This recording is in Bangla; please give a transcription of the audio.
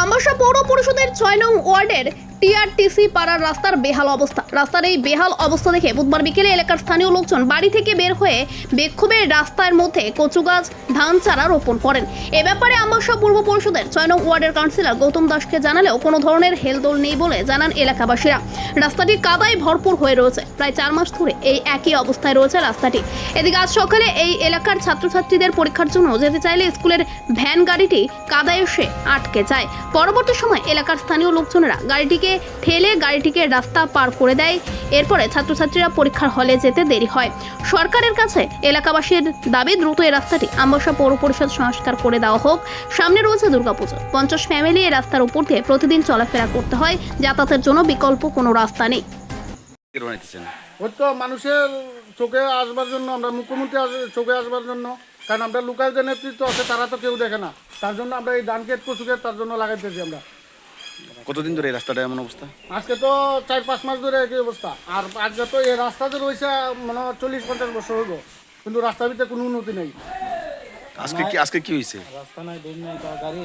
আমবাসা পৌর পরিষদের ছয় নং ওয়ার্ডের টিআরটিসি পাড়ার রাস্তার বেহাল অবস্থা। রাস্তার এই বেহাল অবস্থা দেখে বুধবার বিকেলে এলাকার স্থানীয় লোকজন বাড়ি থেকে বের হয়ে বিক্ষোভের রাস্তার মধ্যে কচু গাছ ধান চারা রোপণ করেন। এ ব্যাপারে আমবাসা পূর্ব পরিষদের ছয় নং ওয়ার্ডের কাউন্সিলর গৌতম দাসকে জানালেও কোনো ধরনের হেলদোল নেই বলে জানান এলাকাবাসীরা। রাস্তাটি কাদায় ভরপুর হয়ে রয়েছে। প্রায় চার মাস ধরে এই একই অবস্থায় রয়েছে রাস্তাটি। এদিকে আজ সকালে এই এলাকার ছাত্রছাত্রীদের পরীক্ষার জন্য যেতে চাইলে স্কুলের ভ্যান গাড়িটি কাদায় এসে আটকে যায়। পরবর্তী সময় এলাকার স্থানীয় লোকজনেরা গাড়িটিকে ঠেলে গাড়িটিকে রাস্তা পার করে দেয়। এরপরে ছাত্রছাত্রীরা পরীক্ষার হলে যেতে দেরি হয়। সরকারের কাছে এলাকাবাসীর দাবি, দ্রুত এই রাস্তাটি আমবাসা পৌর পরিষদ সংস্কার করে দেওয়া হোক। সামনে রয়েছে দুর্গাপুজো। পঞ্চাশ ফ্যামিলি এই রাস্তার উপর দিয়ে প্রতিদিন চলাফেরা করতে হয়। যাতায়াতের জন্য বিকল্প কোনো রাস্তা নেই। ওই তো মানুষের চোখে আসবার জন্য, আমরা মুখ্যমন্ত্রী চোখে আসবার জন্য। কারণ আমরা লোকাল যে নেতৃত্ব আছে, তারা তো কেউ দেখে না। তার জন্য আমরা এই ধান ক্ষেত কচু তার জন্য লাগাইতেছি আমরা। কতদিন ধরে এই রাস্তাটা এমন অবস্থা? আজকে তো চার পাঁচ মাস ধরে একই অবস্থা। আর আজকে তো এই রাস্তা তো রয়েছে মানে চল্লিশ পঞ্চাশ বছর হইব। কিন্তু রাস্তার ভিতরে কোনো উন্নতি নেই। আজকে কি আজকে কি হয়েছে রাস্তা নাই দিন নাই গাড়ি।